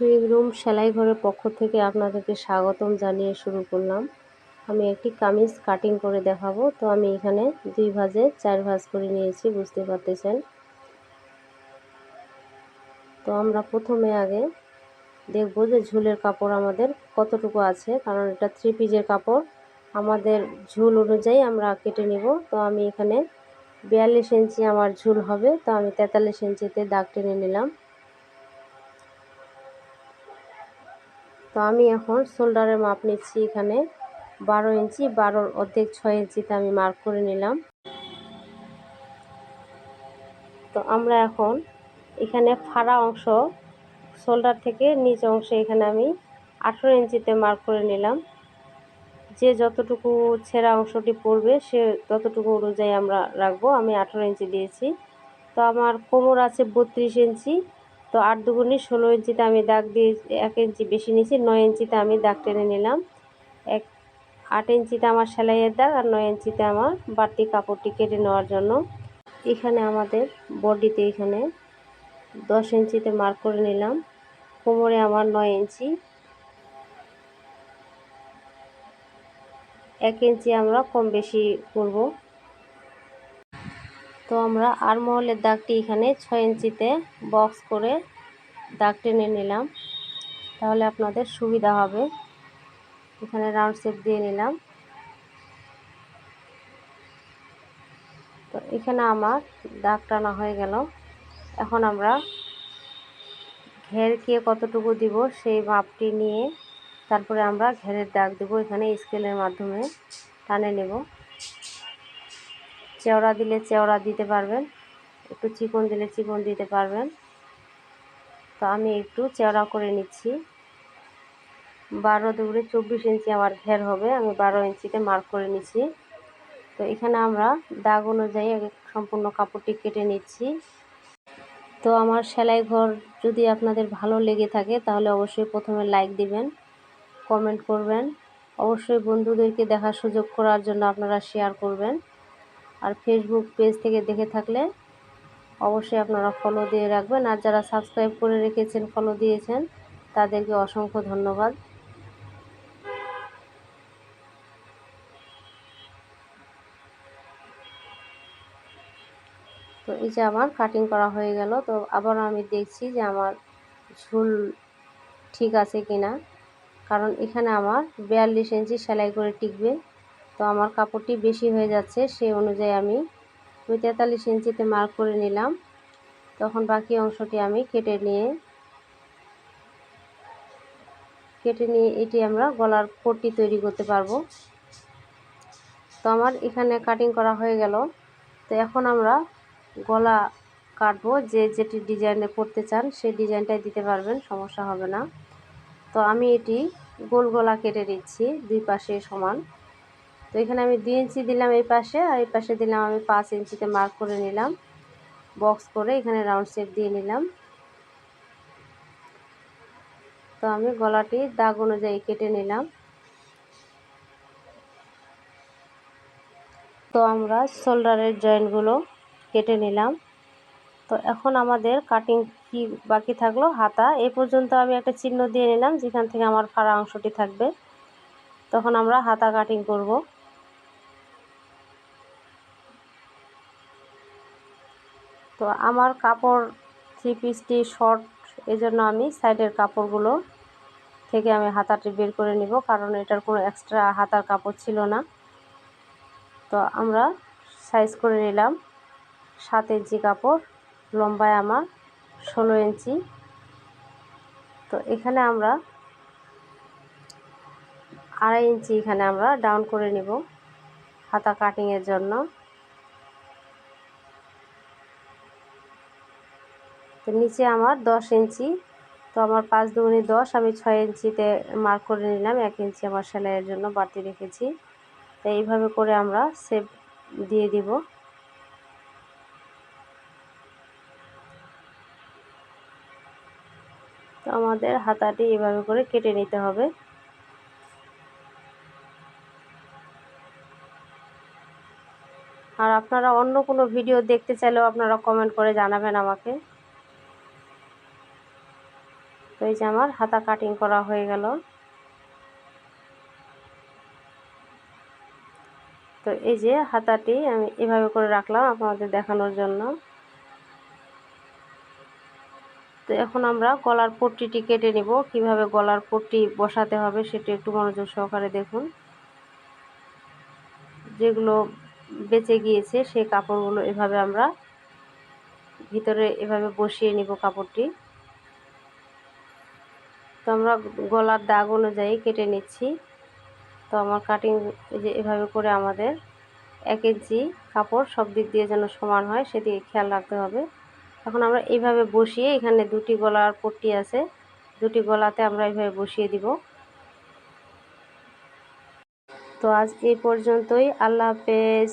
Swing room সেলাই ঘরের পক্ষ থেকে আপনাদেরকে স্বাগতম জানিয়ে শুরু করলাম। আমি একটি কামিজ কাটিং করে দেখাবো। তো আমি এখানে দুই ভাজে চার ভাজ করে নিয়েছি, বুঝতে পারতেছেন? তো আমরা প্রথমে আগে দেখব যে ঝুলের কাপড় আমাদের কতটুকু আছে, কারণ এটা থ্রি পিজের কাপড়। আমাদের ঝুল অনুযায়ী আমরা কেটে নিব। তো আমি এখানে বিয়াল্লিশ ইঞ্চি আমার ঝুল হবে। তো আমি তেতাল্লিশ ইঞ্চিতে দাগ টেনে নিলাম। তো আমি এখন শোল্ডারের মাপ নিচ্ছি এখানে বারো ইঞ্চি, বারোর অর্ধেক ছয় ইঞ্চিতে আমি মার্ক করে নিলাম। তো আমরা এখন এখানে ফাড়া অংশ, শোল্ডার থেকে নিচ অংশে এখানে আমি আঠেরো ইঞ্চিতে মার্ক করে নিলাম। যে যতটুকু ছেঁড়া অংশটি পড়বে, সে ততটুকু অনুযায়ী আমরা রাখব। আমি আঠেরো ইঞ্চি দিয়েছি। তো আমার কোমর আছে বত্রিশ ইঞ্চি তো আট দুগুনি ষোলো ইঞ্চিতে আমি দাগ দিয়ে এক ইঞ্চি বেশি নিয়েছি, নয় ইঞ্চিতে আমি দাগ টেনে নিলাম। এক, আট ইঞ্চিতে আমার সেলাইয়ের দাগ আর নয় ইঞ্চিতে আমার বাড়তি কাপড়টি কেটে নেওয়ার জন্য। এখানে আমাদের বডিতে এখানে দশ ইঞ্চিতে মার্ক করে নিলাম। কোমরে আমার নয় ইঞ্চি। এক ইঞ্চি আমরা কম বেশি করব। তো আমরা আর মহলের দাগটি এখানে ছয় ইঞ্চিতে বক্স করে দাগ টেনে নিলাম। তাহলে আপনাদের সুবিধা হবে। এখানে রাউন্ড শেপ দিয়ে নিলাম। তো এখানে আমার দাগ টানা হয়ে গেল। এখন আমরা ঘেরকে কতটুকু দিব সেই মাপটি নিয়ে তারপরে আমরা ঘেরের দাগ দেবো। এখানে স্কেলের মাধ্যমে টানে নেব। চেওড়া দিলে চেওড়া দিতে পারবেন, একটু চিকন দিলে চিকন দিতে পারবেন। তো আমি একটু চেওড়া করে নিচ্ছি। বারো দুগুড়ে চব্বিশ ইঞ্চি আমার ঘের হবে, আমি বারো ইঞ্চিতে মার্ক করে নিচ্ছি। তো এখানে আমরা দাগ অনুযায়ী সম্পূর্ণ কাপড়টি কেটে নিচ্ছি। তো আমার সেলাই ঘর যদি আপনাদের ভালো লেগে থাকে, তাহলে অবশ্যই প্রথমে লাইক দিবেন কমেন্ট করবেন। অবশ্যই বন্ধুদেরকে দেখার সুযোগ করার জন্য আপনারা শেয়ার করবেন। আর ফেসবুক পেজ থেকে দেখে থাকলে অবশ্যই আপনারা ফলো দিয়ে রাখবেন। আর যারা সাবস্ক্রাইব করে রেখেছেন ফলো দিয়েছেন, তাদেরকে অসংখ্য ধন্যবাদ। তো এই যে আমার কাটিং করা হয়ে গেল, তো আবার আমি দেখছি যে আমার ঝুল ঠিক আছে কি না কারণ এখানে আমার বিয়াল্লিশ ইঞ্চি সেলাই করে টিকবে। তো আমার কাপড়টি বেশি হয়ে যাচ্ছে সেই অনুযায়ী আমি ওই তেতাল্লিশ ইঞ্চিতে মার্ক করে নিলাম। তখন বাকি অংশটি আমি কেটে নিয়ে কেটে নিয়ে এটি আমরা গলার পট্টি তৈরি করতে পারব। তো আমার এখানে কাটিং করা হয়ে গেল। তো এখন আমরা গলা কাটবো, যে যেটি ডিজাইনে করতে চান সেই ডিজাইনটাই দিতে পারবেন, সমস্যা হবে না। তো আমি এটি গোল গলা কেটে দিচ্ছি দুই পাশে সমান। তো এখানে আমি দুই ইঞ্চি দিলাম এই পাশে, আর এই পাশে দিলাম আমি পাঁচ ইঞ্চিতে মার্ক করে নিলাম। বক্স করে এখানে রাউন্ড শেপ দিয়ে নিলাম। তো আমি গলাটি দাগ অনুযায়ী কেটে নিলাম। তো আমরা শোল্ডারের জয়েন্টগুলো কেটে নিলাম। তো এখন আমাদের কাটিং কি বাকি থাকল? হাতা। এ পর্যন্ত আমি একটা চিহ্ন দিয়ে নিলাম, যেখান থেকে আমার ফাড়া অংশটি থাকবে। তখন আমরা হাতা কাটিং করব। তো আমার কাপড় থ্রি পিসটি শর্ট এজন্য আমি সাইডের কাপড়গুলো থেকে আমি হাতাটি বের করে নিব, কারণ এটার কোনো এক্সট্রা হাতার কাপড় ছিল না। তো আমরা সাইজ করে নিলাম সাত ইঞ্চি কাপড়, লম্বায় আমার ষোলো ইঞ্চি। তো এখানে আমরা আড়াই ইঞ্চি এখানে আমরা ডাউন করে নিব হাতা কাটিংয়ের জন্য। তো নিচে আমার দশ ইঞ্চি। তো আমার পাঁচ দুগুনি দশ, আমি ছয় ইঞ্চিতে মার্ক করে নিলাম, এক ইঞ্চি আমার সেলাইয়ের জন্য বাড়তি রেখেছি। তো এইভাবে করে আমরা সেপ দিয়ে দিব। তো আমাদের হাতাটি এভাবে করে কেটে নিতে হবে। আর আপনারা অন্য কোনো ভিডিও দেখতে চাইলেও আপনারা কমেন্ট করে জানাবেন আমাকে। তো এই যে আমার হাতা কাটিং করা হয়ে গেল। তো এই যে হাতাটি আমি এভাবে করে রাখলাম আপনাদের দেখানোর জন্য। তো এখন আমরা গলার পট্টিটি কেটে নেব। কীভাবে গলার পট্টি বসাতে হবে সেটি একটু মনোযোগ সহকারে দেখুন। যেগুলো বেঁচে গিয়েছে সেই কাপড়গুলো এভাবে আমরা ভিতরে এভাবে বসিয়ে নিব কাপড়টি। তো আমরা গলার দাগ অনুযায়ী কেটে নিচ্ছি। তো আমার কাটিং যে এভাবে করে আমাদের এক ইঞ্চি কাপড় সব দিক দিয়ে যেন সমান হয়, সেদিকে খেয়াল রাখতে হবে। এখন আমরা এইভাবে বসিয়ে এখানে দুটি গলার পট্টি আছে, দুটি গলাতে আমরা এইভাবে বসিয়ে দিব। তো আজ এই পর্যন্তই। আল্লাহ হাফেজ।